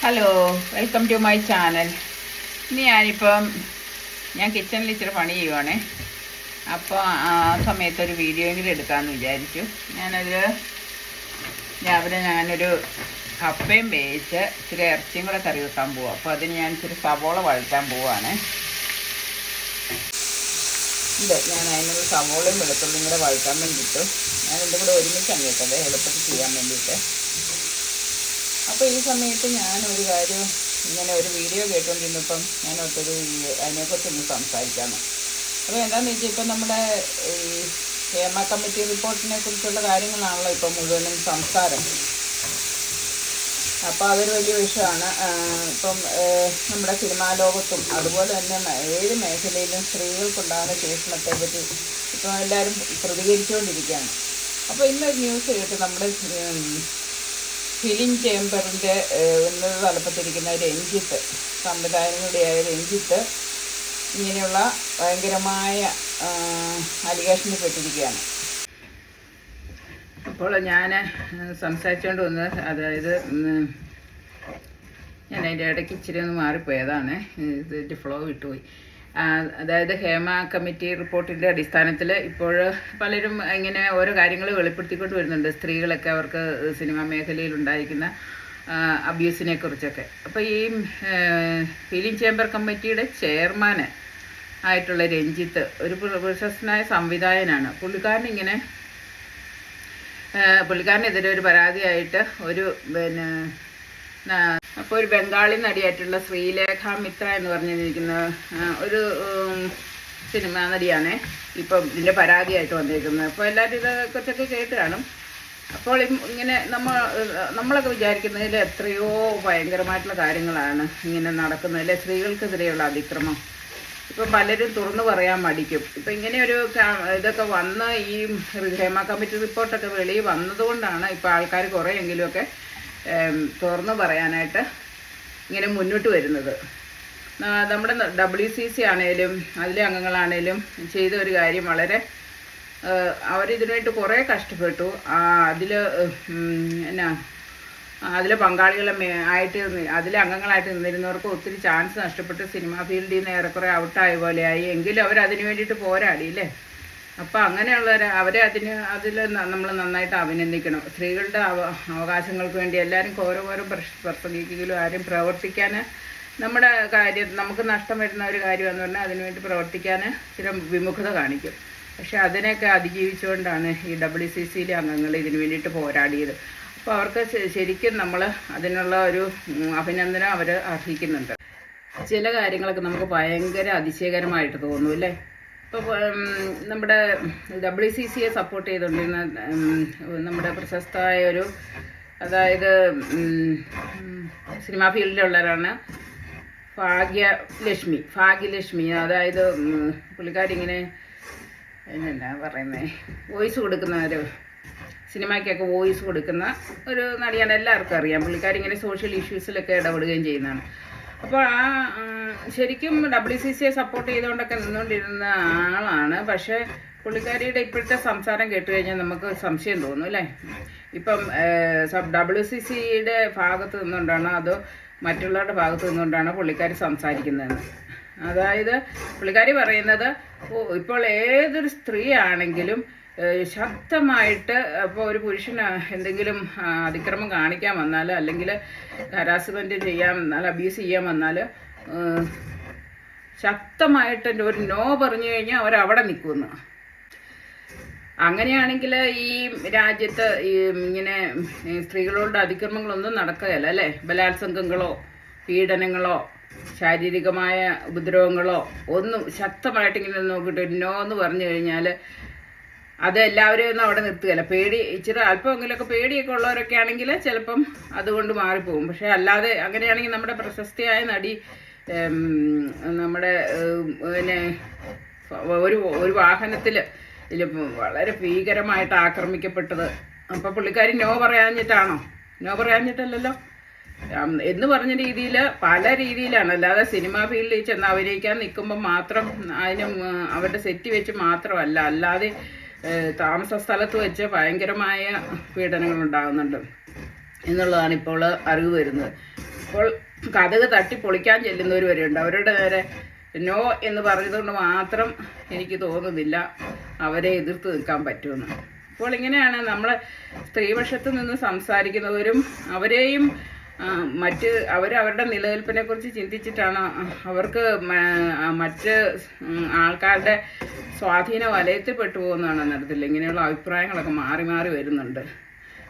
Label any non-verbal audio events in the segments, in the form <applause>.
Hello welcome to my channel ഇനി ഞാനിപ്പം ഞാൻ കിച്ചണിൽ ഇച്ചിരി പണി ചെയ്യുവാണേ. അപ്പോൾ ആ സമയത്ത് ഒരു വീഡിയോ എങ്കിലും എടുക്കാമെന്ന് വിചാരിച്ചു. ഞാനൊരു രാവിലെ ഞാനൊരു കപ്പയും വേവിച്ച് ഇച്ചിരി ഇറച്ചിയും കൂടെ കറി വെക്കാൻ പോവാം. അപ്പോൾ അതിന് ഞാൻ ഇച്ചിരി സവോള വഴറ്റാൻ പോവാണ്. ഇത് ഞാൻ അതിനൊരു സവോളയും വെളുത്തുള്ളിയും കൂടെ വഴറ്റാൻ വേണ്ടിയിട്ട് ഞാൻ രണ്ടും കൂടെ ഒരുമിച്ച് അങ്ങേറ്റത് എളുപ്പത്തിൽ ചെയ്യാൻ വേണ്ടിയിട്ട്. അപ്പോൾ ഈ സമയത്ത് ഞാനൊരു കാര്യം ഇങ്ങനെ ഒരു വീഡിയോ കേട്ടുകൊണ്ടിരുന്നപ്പം ഞാൻ ഒത്തൊരു ഈ- അതിനെക്കുറിച്ച് ഒന്ന് സംസാരിക്കാമെന്ന് അപ്പോൾ എന്താണെന്ന് വെച്ചാൽ ഇപ്പം നമ്മുടെ ഈ ഹേമ കമ്മിറ്റി റിപ്പോർട്ടിനെ കുറിച്ചുള്ള കാര്യങ്ങളാണല്ലോ ഇപ്പം മുഴുവനും സംസാരം. അപ്പോൾ അതൊരു വലിയ വിഷയമാണ്. ഇപ്പം നമ്മുടെ സിനിമാ ലോകത്തും അതുപോലെ തന്നെ ഏത് മേഖലയിലും സ്ത്രീകൾക്കുണ്ടാകുന്ന ചൂഷണത്തെ പറ്റി ഇപ്പം എല്ലാവരും പ്രതികരിച്ചുകൊണ്ടിരിക്കുകയാണ് അപ്പോൾ ഇന്നൊരു ന്യൂസ് കേട്ട് നമ്മുടെ ഫിലിം ചേംബറിന്റെ ഉന്നത തലപ്പത്തിരിക്കുന്ന രഞ്ജിത്ത് സംവിധായകനുടേയായ രഞ്ജിത്ത് ഇങ്ങനെയുള്ള ഭയങ്കരമായ അലിഗേഷനിൽ പെട്ടിരിക്കുകയാണ്. അപ്പോൾ ഞാൻ സംസാരിച്ചുകൊണ്ട് വന്ന് അതായത് ഞാൻ അതിന്റെ ഇടയ്ക്ക് ഇച്ചിരി ഒന്ന് മാറിപ്പോയതാണ്. ഇതിന്റെ ഫ്ലോ വിട്ടുപോയി അതായത് ഹേമ കമ്മിറ്റി റിപ്പോർട്ടിന്റെ അടിസ്ഥാനത്തിൽ ഇപ്പോൾ പലരും ഇങ്ങനെ ഓരോ കാര്യങ്ങൾ വെളിപ്പെടുത്തിക്കൊണ്ട് വരുന്നുണ്ട്. സ്ത്രീകളൊക്കെ അവർക്ക് സിനിമാ മേഖലയിൽ ഉണ്ടായിരിക്കുന്ന അബ്യൂസിനെ കുറിച്ചൊക്കെ. അപ്പോൾ ഈ ഫിലിം ചേംബർ കമ്മിറ്റിയുടെ ചെയർമാൻ ആയിട്ടുള്ള രഞ്ജിത്ത് ഒരു പ്ര- പ്രശസ്തനായ സംവിധായകനാണ്. പുള്ളിക്കാരൻ ഇങ്ങനെ പുള്ളിക്കാരനെതിരെ ഒരു പരാതിയായിട്ട് ഒരു പിന്നെ അപ്പോൾ ഒരു ബംഗാളി നടിയായിട്ടുള്ള ശ്രീലേഖ മിത്ര എന്ന് പറഞ്ഞിരിക്കുന്ന ഒരു സിനിമാ നടിയാണ്. ഇപ്പം ഇതിന്റെ പരാതിയായിട്ട് വന്നിരിക്കുന്നത്. അപ്പോൾ എല്ലാവരും ഇതേക്കുറിച്ചൊക്കെ കേട്ട് കാണും. അപ്പോൾ ഇങ്ങനെ നമ്മൾ നമ്മളൊക്കെ വിചാരിക്കുന്നതിൽ എത്രയോ ഭയങ്കരമായിട്ടുള്ള കാര്യങ്ങളാണ് ഇങ്ങനെ നടക്കുന്നതിൽ സ്ത്രീകൾക്കെതിരെയുള്ള അതിക്രമം. ഇപ്പം പലരും തുറന്നു പറയാൻ മടിക്കും. ഇപ്പം ഇങ്ങനെ ഒരു ഇതൊക്കെ വന്ന് ഈ ഹേമ കമ്മിറ്റി റിപ്പോർട്ടൊക്കെ വെളിയിൽ വന്നതുകൊണ്ടാണ് ഇപ്പോൾ ആൾക്കാർ കുറേയെങ്കിലുമൊക്കെ തുറന്നു പറയാനായിട്ട് ഇങ്ങനെ മുന്നോട്ട് വരുന്നത്. നമ്മുടെ ഡബ്ല്യു സി സി ആണേലും അതിലെ അംഗങ്ങളാണേലും ചെയ്ത ഒരു കാര്യം വളരെ അവരിതിനായിട്ട് കുറേ കഷ്ടപ്പെട്ടു. അതിൽ എന്നാ അതിൽ പങ്കാളികളെ ആയിട്ട് അതിലെ അംഗങ്ങളായിട്ട് നിന്നിരുന്നവർക്ക് ഒത്തിരി ചാൻസ് നഷ്ടപ്പെട്ട് സിനിമാ ഫീൽഡിൽ നിന്ന് ഏറെക്കുറെ ഔട്ടായ പോലെയായി. എങ്കിലും അവർ അതിനു വേണ്ടിയിട്ട് പോരാടിയില്ലേ അപ്പോൾ അങ്ങനെയുള്ളവർ അവരെ അതിന് അതിൽ നമ്മൾ നന്നായിട്ട് അഭിനന്ദിക്കണം. സ്ത്രീകളുടെ അവ- അവകാശങ്ങൾക്ക് വേണ്ടി എല്ലാവരും ഓരോ ഓരോ പ്രസംഗിക്കുകയും ആരും പ്രവർത്തിക്കാൻ നമ്മുടെ കാര്യം നമുക്ക് നഷ്ടം വരുന്ന ഒരു കാര്യമെന്ന് പറഞ്ഞാൽ അതിനുവേണ്ടി പ്രവർത്തിക്കാൻ ചില വിമുഖത കാണിക്കും. പക്ഷെ അതിനെയൊക്കെ അതിജീവിച്ചുകൊണ്ടാണ് ഈ ഡബ്ല്യു സി സിയിലെ അംഗങ്ങൾ ഇതിനു വേണ്ടിയിട്ട് പോരാടിയത്. അപ്പോൾ അവർക്ക് ശരിക്കും നമ്മൾ അതിനുള്ള ഒരു അഭിനന്ദനം അവർ അർഹിക്കുന്നുണ്ട്. ചില കാര്യങ്ങളൊക്കെ നമുക്ക് ഭയങ്കര അതിശയകരമായിട്ട് തോന്നും അല്ലേ? ഇപ്പോൾ നമ്മുടെ ഡബ്ല്യു സി സിയെ സപ്പോർട്ട് ചെയ്തുകൊണ്ടിരുന്ന നമ്മുടെ പ്രശസ്തമായ ഒരു അതായത് സിനിമാ ഫീൽഡിലുള്ളവരാണ് ഭാഗ്യലക്ഷ്മി ഭാഗ്യലക്ഷ്മി. അതായത് ഉം, പുള്ളിക്കാരി ഇങ്ങനെ എന്നാ പറയുന്നത് വോയിസ് കൊടുക്കുന്ന ഒരു സിനിമയ്ക്കൊക്കെ വോയിസ് കൊടുക്കുന്ന ഒരു നടിയാണ് എല്ലാവർക്കും അറിയാം. പുള്ളിക്കാരി ഇങ്ങനെ സോഷ്യൽ ഇഷ്യൂസിലൊക്കെ ഇടപെടുകയും ചെയ്യുന്നതാണ്. അപ്പോൾ ആ ശരിക്കും ഡബ്ല്യു സി സിയെ സപ്പോർട്ട് ചെയ്തുകൊണ്ടൊക്കെ നിന്നുകൊണ്ടിരുന്ന ആളാണ്. പക്ഷേ പുള്ളിക്കാരിയുടെ ഇപ്പോഴത്തെ സംസാരം കേട്ട് കഴിഞ്ഞാൽ നമുക്ക് സംശയം തോന്നും അല്ലേ? ഇപ്പം ഡബ്ല്യു സി സിയുടെ ഭാഗത്ത് നിന്നുകൊണ്ടാണോ അതോ മറ്റുള്ളവരുടെ ഭാഗത്ത് നിന്നുകൊണ്ടാണോ പുള്ളിക്കാരി സംസാരിക്കുന്നതെന്ന്? അതായത് പുള്ളിക്കാരി പറയുന്നത് ഇപ്പോൾ ഏതൊരു സ്ത്രീ ആണെങ്കിലും ശക്തമായിട്ട് അപ്പോൾ ഒരു പുരുഷന് എന്തെങ്കിലും അതിക്രമം കാണിക്കാൻ വന്നാൽ അല്ലെങ്കിൽ ഹരാസ്മെന്റ് ചെയ്യാൻ വന്നാൽ അബ്യൂസ് ചെയ്യാൻ വന്നാൽ ശക്തമായിട്ട് ഒരു നോ പറഞ്ഞു കഴിഞ്ഞാൽ അവരവിടെ നിൽക്കുന്ന അങ്ങനെയാണെങ്കിൽ ഈ രാജ്യത്ത് ഇങ്ങനെ സ്ത്രീകളുടെ സ്ത്രീകളോട് അതിക്രമങ്ങളൊന്നും നടക്കുകയല്ല അല്ലേ? ബലാത്സംഗങ്ങളോ പീഡനങ്ങളോ ശാരീരികമായ ഉപദ്രവങ്ങളോ ഒന്നും ശക്തമായിട്ട് ഇങ്ങനെ നോക്കിയിട്ട് നോ എന്ന് പറഞ്ഞു കഴിഞ്ഞാൽ അത് എല്ലാവരും ഒന്നും അവിടെ നിർത്തുകയല്ല. പേടി ഇച്ചിരി അല്പമെങ്കിലൊക്കെ പേടിയൊക്കെ ഉള്ളവരൊക്കെ ആണെങ്കിൽ ചിലപ്പം അതുകൊണ്ട് മാറിപ്പോകും. പക്ഷേ അല്ലാതെ അങ്ങനെയാണെങ്കിൽ നമ്മുടെ പ്രശസ്തിയായ നടി നമ്മുടെ പിന്നെ ഒരു ഒരു വാഹനത്തിൽ വളരെ ഭീകരമായിട്ട് ആക്രമിക്കപ്പെട്ടത്. അപ്പോൾ പുള്ളിക്കാരി നോ പറയാഞ്ഞിട്ടാണോ? നോ പറയാഞ്ഞിട്ടല്ലല്ലോ? എന്ന് പറഞ്ഞ രീതിയിൽ പല രീതിയിലാണ്. അല്ലാതെ സിനിമാ ഫീൽഡിൽ ചെന്ന് അഭിനയിക്കാൻ നിൽക്കുമ്പോൾ മാത്രം അതിന് അവരുടെ സെറ്റ് വെച്ച് മാത്രമല്ല. അല്ലാതെ താമസ സ്ഥലത്ത് വെച്ച് ഭയങ്കരമായ പീഡനങ്ങൾ ഉണ്ടാകുന്നുണ്ട് എന്നുള്ളതാണ് ഇപ്പോൾ അറിവ് വരുന്നത്. അപ്പോൾ കഥക് തട്ടി പൊളിക്കാൻ ചെല്ലുന്നവർ വരെയുണ്ട്. അവരുടെ നേരെ നോ എന്ന് പറഞ്ഞതുകൊണ്ട് മാത്രം എനിക്ക് തോന്നുന്നില്ല അവരെ എതിർത്ത് നിൽക്കാൻ പറ്റുമെന്ന്. അപ്പോൾ ഇങ്ങനെയാണ് നമ്മൾ സ്ത്രീപക്ഷത്ത് നിന്ന് സംസാരിക്കുന്നവരും അവരെയും മറ്റ് അവർ അവരുടെ നിലനിൽപ്പിനെ കുറിച്ച് ചിന്തിച്ചിട്ടാണ് അവർക്ക് മറ്റ് ആൾക്കാരുടെ സ്വാധീന വലയത്തിൽ പോകുന്നതാണ് നടത്തില്ല ഇങ്ങനെയുള്ള അഭിപ്രായങ്ങളൊക്കെ മാറി മാറി വരുന്നുണ്ട്.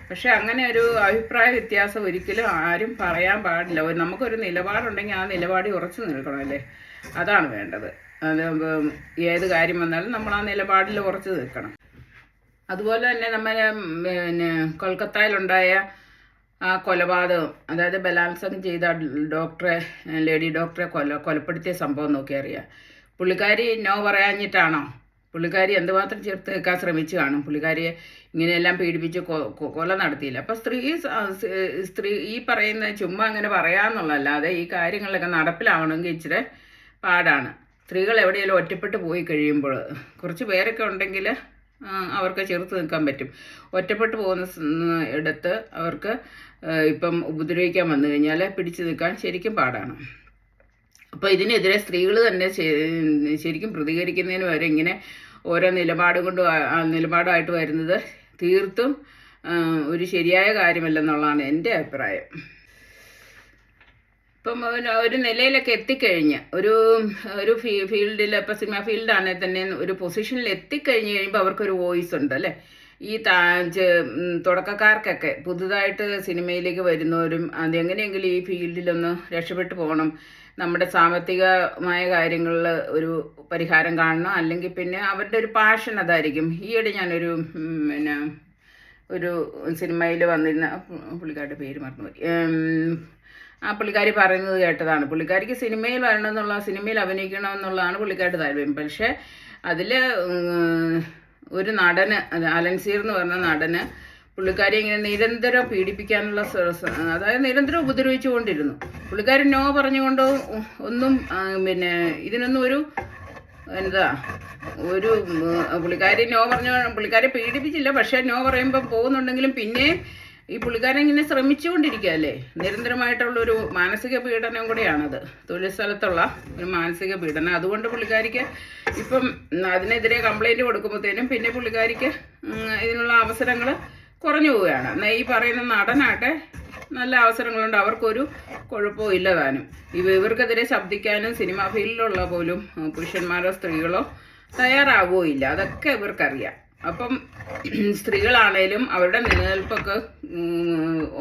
പക്ഷെ അങ്ങനെ ഒരു അഭിപ്രായ വ്യത്യാസം ഒരിക്കലും ആരും പറയാൻ പാടില്ല. നമുക്കൊരു നിലപാടുണ്ടെങ്കിൽ ആ നിലപാടി ഉറച്ചു നിൽക്കണം അല്ലേ? അതാണ് വേണ്ടത്. അത് ഏത് കാര്യം വന്നാലും നമ്മൾ ആ നിലപാടിൽ ഉറച്ചു നിൽക്കണം. അതുപോലെ തന്നെ നമ്മൾ പിന്നെ കൊൽക്കത്തയിലുണ്ടായ ആ കൊലപാതകം അതായത് ബലാത്സംഗം ചെയ്ത ഡോക്ടറെ ലേഡി ഡോക്ടറെ കൊല കൊലപ്പെടുത്തിയ സംഭവം നോക്കി അറിയാം. പുള്ളിക്കാരി നോ പറയാഞ്ഞിട്ടാണോ? പുള്ളിക്കാരി എന്തുമാത്രം ചേർത്ത് വെക്കാൻ ശ്രമിച്ചു കാണും? പുള്ളിക്കാരിയെ ഇങ്ങനെയെല്ലാം പീഡിപ്പിച്ച് കൊല നടത്തിയില്ല. അപ്പം സ്ത്രീ സ്ത്രീ ഈ പറയുന്ന ചുമ്മാ അങ്ങനെ പറയാമെന്നുള്ളതല്ലാതെ ഈ കാര്യങ്ങളിലൊക്കെ നടപ്പിലാവണമെങ്കിൽ ഇച്ചിരി പാടാണ്. സ്ത്രീകൾ എവിടെയെങ്കിലും ഒറ്റപ്പെട്ട് പോയി കഴിയുമ്പോൾ കുറച്ച് പേരൊക്കെ ഉണ്ടെങ്കിൽ അവർക്ക് ചെറുത്ത് നിൽക്കാൻ പറ്റും. ഒറ്റപ്പെട്ടു പോകുന്ന ഇടത്ത് അവർക്ക് ഇപ്പം ഉപദ്രവിക്കാൻ വന്നു കഴിഞ്ഞാൽ പിടിച്ചു നിൽക്കാൻ ശരിക്കും പാടാണ്. അപ്പോൾ ഇതിനെതിരെ സ്ത്രീകൾ തന്നെ ശരിക്കും പ്രതികരിക്കുന്നതിന് വരെ ഇങ്ങനെ ഓരോ നിലപാട് കൊണ്ട് നിലപാടായിട്ട് വരുന്നത് തീർത്തും ഒരു ശരിയായ കാര്യമല്ലെന്നുള്ളതാണ് എന്റെ അഭിപ്രായം. ഇപ്പം ഒരു നിലയിലൊക്കെ എത്തിക്കഴിഞ്ഞ് ഒരു ഒരു ഫീൽഡിൽ ഇപ്പം സിനിമ ഫീൽഡാണെങ്കിൽ തന്നെ ഒരു പൊസിഷനിൽ എത്തിക്കഴിഞ്ഞ് കഴിയുമ്പോൾ അവർക്കൊരു വോയിസ് ഉണ്ട് അല്ലേ? ഈ തുടക്കക്കാർക്കൊക്കെ പുതുതായിട്ട് സിനിമയിലേക്ക് വരുന്നവരും അതെങ്ങനെയെങ്കിലും ഈ ഫീൽഡിലൊന്ന് രക്ഷപ്പെട്ടു പോകണം. നമ്മുടെ സാമ്പത്തികമായ കാര്യങ്ങളിൽ ഒരു പരിഹാരം കാണണം. അല്ലെങ്കിൽ പിന്നെ അവരുടെ ഒരു പാഷൻ അതായിരിക്കും. ഈയിടെ ഞാനൊരു പിന്നെ ഒരു സിനിമയിൽ വന്നിരുന്ന പുള്ളിക്കാരുടെ പേര് മറന്നുപോയി. ആ പുള്ളിക്കാരി പറയുന്നത് കേട്ടതാണ്. പുള്ളിക്കാരിക്ക് സിനിമയിൽ വരണം എന്നുള്ള സിനിമയിൽ അഭിനയിക്കണം എന്നുള്ളതാണ് പുള്ളിക്കാരുടെ താല്പര്യം. പക്ഷേ അതിൽ ഒരു നടന് അലൻസീർ എന്ന് പറഞ്ഞ നടന് പുള്ളിക്കാരി ഇങ്ങനെ നിരന്തരം പീഡിപ്പിക്കാനുള്ള അതായത് നിരന്തരം ഉപദ്രവിച്ചുകൊണ്ടിരുന്നു. പുള്ളിക്കാരി നോ പറഞ്ഞുകൊണ്ട് ഒന്നും പിന്നെ ഇതിനൊന്നും ഒരു എന്താ ഒരു പുള്ളിക്കാരി നോ പറഞ്ഞ പുള്ളിക്കാരെ പീഡിപ്പിച്ചില്ല പക്ഷേ നോ പറയുമ്പോൾ പോകുന്നുണ്ടെങ്കിലും പിന്നെ ഈ പുള്ളിക്കാരൻ ഇങ്ങനെ ശ്രമിച്ചുകൊണ്ടിരിക്കുകയല്ലേ? നിരന്തരമായിട്ടുള്ള ഒരു മാനസിക പീഡനം കൂടെയാണത്. തൊഴിൽ സ്ഥലത്തുള്ള ഒരു മാനസിക പീഡനം. അതുകൊണ്ട് പുള്ളിക്കാരിക്ക് ഇപ്പം അതിനെതിരെ കംപ്ലൈന്റ് കൊടുക്കുമ്പോഴത്തേനും പിന്നെ പുള്ളിക്കാരിക്ക് ഇതിനുള്ള അവസരങ്ങൾ കുറഞ്ഞു പോവുകയാണ്. എന്നാൽ ഈ പറയുന്ന നടനാട്ടെ നല്ല അവസരങ്ങളുണ്ട്. അവർക്കൊരു കുഴപ്പവും ഇല്ല താനും. ഇവ ഇവർക്കെതിരെ ശബ്ദിക്കാനും സിനിമാ ഫീൽഡിലുള്ള പോലും പുരുഷന്മാരോ സ്ത്രീകളോ തയ്യാറാവുകയില്ല. അതൊക്കെ ഇവർക്കറിയാം. അപ്പം സ്ത്രീകളാണേലും അവരുടെ നിലനിൽപ്പൊക്കെ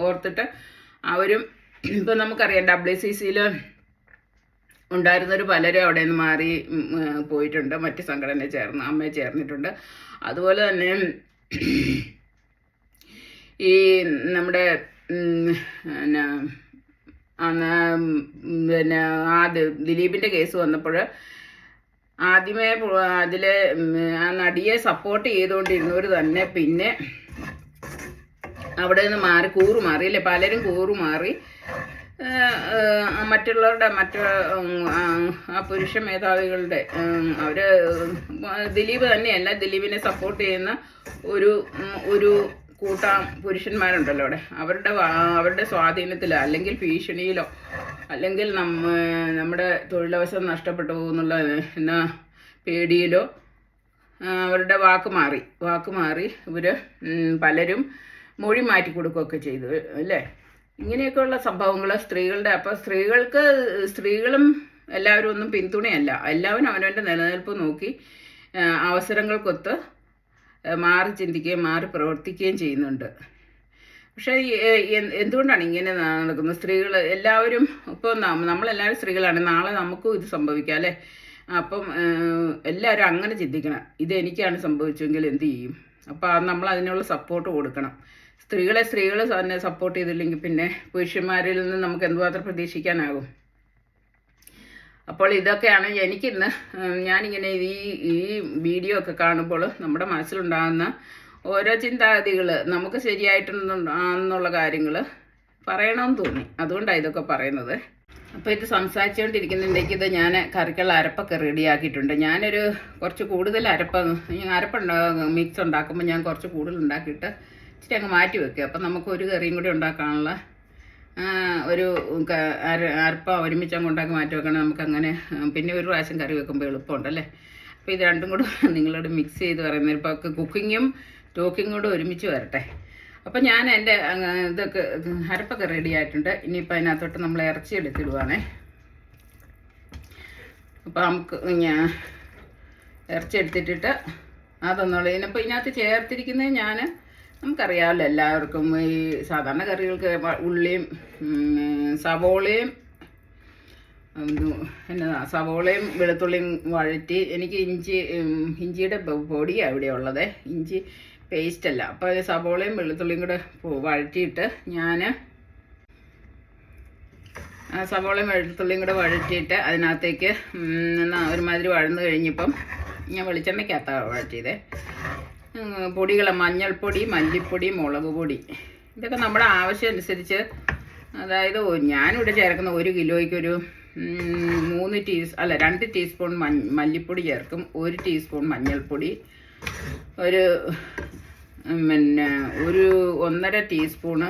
ഓർത്തിട്ട് അവരും ഇപ്പം നമുക്കറിയാം ഡബ്ല്യു സി സിയിൽ ഉണ്ടായിരുന്നവർ പലരും അവിടെ നിന്ന് മാറി പോയിട്ടുണ്ട്. മറ്റ് സംഘടന ചേർന്ന് അമ്മയെ ചേർന്നിട്ടുണ്ട്. അതുപോലെ തന്നെ ഈ നമ്മുടെ പിന്നെ പിന്നെ ആ ദിലീപിന്റെ കേസ് വന്നപ്പോൾ ആദ്യമേ അതിലെ ആ നടിയെ സപ്പോർട്ട് ചെയ്തുകൊണ്ടിരുന്നവർ തന്നെ പിന്നെ അവിടെ നിന്ന് മാറി കൂറു മാറി അല്ലേ? പലരും കൂറു മാറി. ആ, ആ, മറ്റുള്ളവരുടെ മറ്റു ആ, പുരുഷ മേധാവികളുടെ അവർ ദിലീപ് തന്നെയല്ല ദിലീപിനെ സപ്പോർട്ട് ചെയ്യുന്ന ഒരു ഒരു കൂട്ടം പുരുഷന്മാരുണ്ടല്ലോ അവിടെ. അവരുടെ അവരുടെ സ്വാധീനത്തിലോ അല്ലെങ്കിൽ ഭീഷണിയിലോ അല്ലെങ്കിൽ നമ്മ നമ്മുടെ തൊഴിലവസരം നഷ്ടപ്പെട്ടു പോകുന്നുള്ള എന്ന പേടിയിലോ അവരുടെ വാക്ക് മാറി. വാക്ക് മാറി ഇവർ പലരും മൊഴി മാറ്റി കൊടുക്കുകയൊക്കെ ചെയ്തു അല്ലേ? ഇങ്ങനെയൊക്കെയുള്ള സംഭവങ്ങൾ സ്ത്രീകളുടെ അപ്പോൾ സ്ത്രീകൾക്ക് സ്ത്രീകളും എല്ലാവരും ഒന്നും പിന്തുണയല്ല. എല്ലാവരും അവനവന്റെ നിലനിൽപ്പ് നോക്കി അവസരങ്ങൾക്കൊത്ത് മാറി ചിന്തിക്കുകയും മാറി പ്രവർത്തിക്കുകയും ചെയ്യുന്നുണ്ട്. പക്ഷേ എന്തുകൊണ്ടാണ് ഇങ്ങനെ നടക്കുന്നത്? സ്ത്രീകൾ എല്ലാവരും ഇപ്പോൾ നമ്മളെല്ലാവരും സ്ത്രീകളാണ്. നാളെ നമുക്കും ഇത് സംഭവിക്കാം അല്ലേ? അപ്പം എല്ലാവരും അങ്ങനെ ചിന്തിക്കണം. ഇത് എനിക്കാണ് സംഭവിച്ചെങ്കിൽ എന്ത് ചെയ്യും? അപ്പോൾ നമ്മൾ അതിനുള്ള സപ്പോർട്ട് കൊടുക്കണം. സ്ത്രീകളെ സ്ത്രീകൾ തന്നെ സപ്പോർട്ട് ചെയ്തില്ലെങ്കിൽ പിന്നെ പുരുഷന്മാരിൽ നിന്ന് നമുക്ക് എന്തുമാത്രം പ്രതീക്ഷിക്കാനാകും? അപ്പോൾ ഇതൊക്കെയാണ് എനിക്കിന്ന് ഞാനിങ്ങനെ ഈ ഈ വീഡിയോ ഒക്കെ കാണുമ്പോൾ നമ്മുടെ മനസ്സിലുണ്ടാകുന്ന ഓരോ ചിന്താഗതികൾ നമുക്ക് ശരിയായിട്ടുണ്ടെന്നുള്ള കാര്യങ്ങൾ പറയണമെന്ന് തോന്നി. അതുകൊണ്ടാണ് ഇതൊക്കെ പറയുന്നത്. അപ്പോൾ ഇത് സംസാരിച്ചുകൊണ്ടിരിക്കുന്നുണ്ടെങ്കിൽ ഇത് ഞാൻ കറിക്കുള്ള അരപ്പൊക്കെ റെഡിയാക്കിയിട്ടുണ്ട് ഞാനൊരു കുറച്ച് കൂടുതൽ അരപ്പ് അരപ്പുണ്ടാ മിക്സ് ഉണ്ടാക്കുമ്പോൾ ഞാൻ കുറച്ച് കൂടുതൽ ഉണ്ടാക്കിയിട്ട് ഇച്ചിരി അങ്ങ് മാറ്റി വെക്കുക അപ്പം നമുക്ക് ഒരു കറിയും കൂടി ഉണ്ടാക്കാനുള്ള ഒരു അരപ്പ ഒരുമിച്ച് അങ്ങോട്ടാക്കി മാറ്റി വെക്കണം. നമുക്കങ്ങനെ പിന്നെ ഒരു പ്രാവശ്യം കറി വെക്കുമ്പോൾ എളുപ്പമുണ്ടല്ലേ? അപ്പോൾ ഇത് രണ്ടും കൂടെ <laughs> നിങ്ങളോട് മിക്സ് ചെയ്ത് പറയുന്നത്. ഇപ്പോൾ കുക്കിങ്ങും ടോക്കിങ്ങും കൂടെ ഒരുമിച്ച് വരട്ടെ. അപ്പോൾ ഞാൻ എന്റെ ഇതൊക്കെ അരപ്പൊക്കെ റെഡി ആയിട്ടുണ്ട്. ഇനിയിപ്പോൾ അതിനകത്തോട്ട് നമ്മൾ ഇറച്ചി എടുത്തിടുവാണേ. അപ്പോൾ നമുക്ക് ഞാൻ ഇറച്ചി എടുത്തിട്ടിട്ട് അതൊന്നുള്ളൂ ഇതിനിപ്പോൾ ഇതിനകത്ത് ചേർത്തിരിക്കുന്നത് ഞാൻ നമുക്കറിയാമല്ലോ എല്ലാവർക്കും ഈ സാധാരണ കറികൾക്ക് ഉള്ളിയും സവോളയും എന്നതാ സവോളയും വെളുത്തുള്ളിയും വഴറ്റി എനിക്ക് ഇഞ്ചി ഇഞ്ചിയുടെ പൊടിയാണ് ഇവിടെ ഉള്ളത്. ഇഞ്ചി പേസ്റ്റ് അല്ല. അപ്പോൾ സവോളയും വെളുത്തുള്ളിയും കൂടെ വഴറ്റിയിട്ട് ഞാൻ സവോളയും വെളുത്തുള്ളിയും കൂടെ വഴറ്റിയിട്ട് അതിനകത്തേക്ക് ഒരുമാതിരി വഴന്ന് കഴിഞ്ഞപ്പം ഞാൻ വെളിച്ചെണ്ണയ്ക്കകത്താണ് വഴറ്റിയത്. പൊടികൾ മഞ്ഞൾപ്പൊടി മല്ലിപ്പൊടി മുളക് പൊടി. ഇതൊക്കെ നമ്മുടെ ആവശ്യം അനുസരിച്ച് അതായത് ഞാനിവിടെ ചേർക്കുന്ന ഒരു കിലോയ്ക്കൊരു മൂന്ന് ടീസ് അല്ല രണ്ട് ടീസ്പൂൺ മല്ലിപ്പൊടി ചേർക്കും ഒരു ടീസ്പൂൺ മഞ്ഞൾപ്പൊടി ഒരു പിന്നെ ഒരു ഒന്നര ടീസ്പൂണ്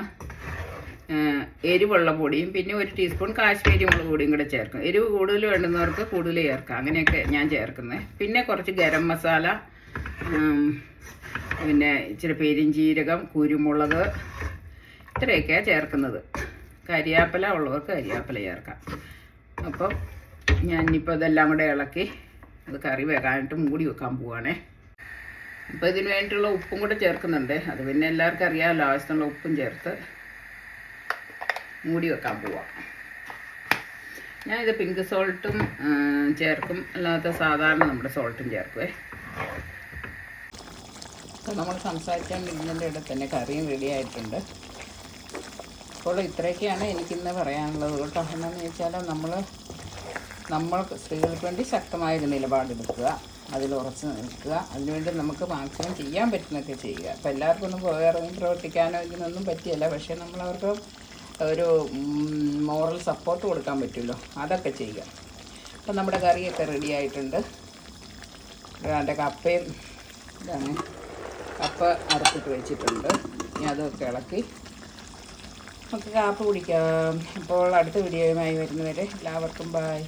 എരിവുള്ള പൊടിയും പിന്നെ ഒരു ടീസ്പൂൺ കാശ്മീരി മുളക് പൊടിയും കൂടെ ചേർക്കും. എരിവ് കൂടുതൽ വേണ്ടുന്നവർക്ക് കൂടുതൽ ചേർക്കാം. അങ്ങനെയൊക്കെ ഞാൻ ചേർക്കുന്നത് പിന്നെ കുറച്ച് ഗരം മസാല പിന്നെ ഇച്ചിരി പെരിഞ്ചീരകം കുരുമുളക് ഇത്രയൊക്കെയാണ് ചേർക്കുന്നത്. കരിയാപ്പില ഉള്ളവർക്ക് കരിയാപ്പില ചേർക്കാം. അപ്പം ഞാൻ ഇനിയിപ്പോൾ ഇതെല്ലാം കൂടെ ഇളക്കി അത് കറി വെക്കാനായിട്ട് മൂടി വെക്കാൻ പോവാണേ. അപ്പോൾ ഇതിന് വേണ്ടിയിട്ടുള്ള ഉപ്പും കൂടെ ചേർക്കുന്നുണ്ട്. അത് പിന്നെ എല്ലാവർക്കും അറിയാമല്ലോ ആവശ്യത്തിനുള്ള ഉപ്പും ചേർത്ത് മൂടി വെക്കാൻ പോവാം. ഞാനിത് പിങ്ക് സോൾട്ടും ചേർക്കും. അല്ലാത്ത സാധാരണ നമ്മുടെ സോൾട്ടും ചേർക്കുവേ. അപ്പോൾ നമ്മൾ സംസാരിച്ചുകൊണ്ടിരുന്നതിന്റെ ഇടയിൽ തന്നെ കറിയും റെഡി ആയിട്ടുണ്ട്. അപ്പോൾ ഇത്രയൊക്കെയാണ് എനിക്കിന്ന് പറയാനുള്ളത് കേട്ടോ. എന്താണെന്ന് വെച്ചാൽ നമ്മൾ നമ്മൾ സ്ത്രീകൾക്ക് വേണ്ടി ശക്തമായൊരു നിലപാടെടുക്കുക അതിൽ ഉറച്ചു നിൽക്കുക അതിനുവേണ്ടി നമുക്ക് മാക്സിമം ചെയ്യാൻ പറ്റുന്നൊക്കെ ചെയ്യുക. അപ്പോൾ എല്ലാവർക്കും ഒന്നും പോയി പ്രവർത്തിക്കാനോ ഇതിനൊന്നും പറ്റിയല്ല. പക്ഷേ നമ്മളവർക്ക് ഒരു മോറൽ സപ്പോർട്ട് കൊടുക്കാൻ പറ്റുമല്ലോ. അതൊക്കെ ചെയ്യുക. അപ്പം നമ്മുടെ കറിയൊക്കെ റെഡി ആയിട്ടുണ്ട്. അതിന്റെ കപ്പയും ഇതാണ്. കപ്പ അരപ്പിട്ട് വെച്ചിട്ടുണ്ട്. ഇനി അതൊക്കെ ഇളക്കി. നമുക്ക് കാപ്പ് കുടിക്കാം. അപ്പോൾ അടുത്ത വീഡിയോയുമായി വരുന്നവരെ എല്ലാവർക്കും ബായ്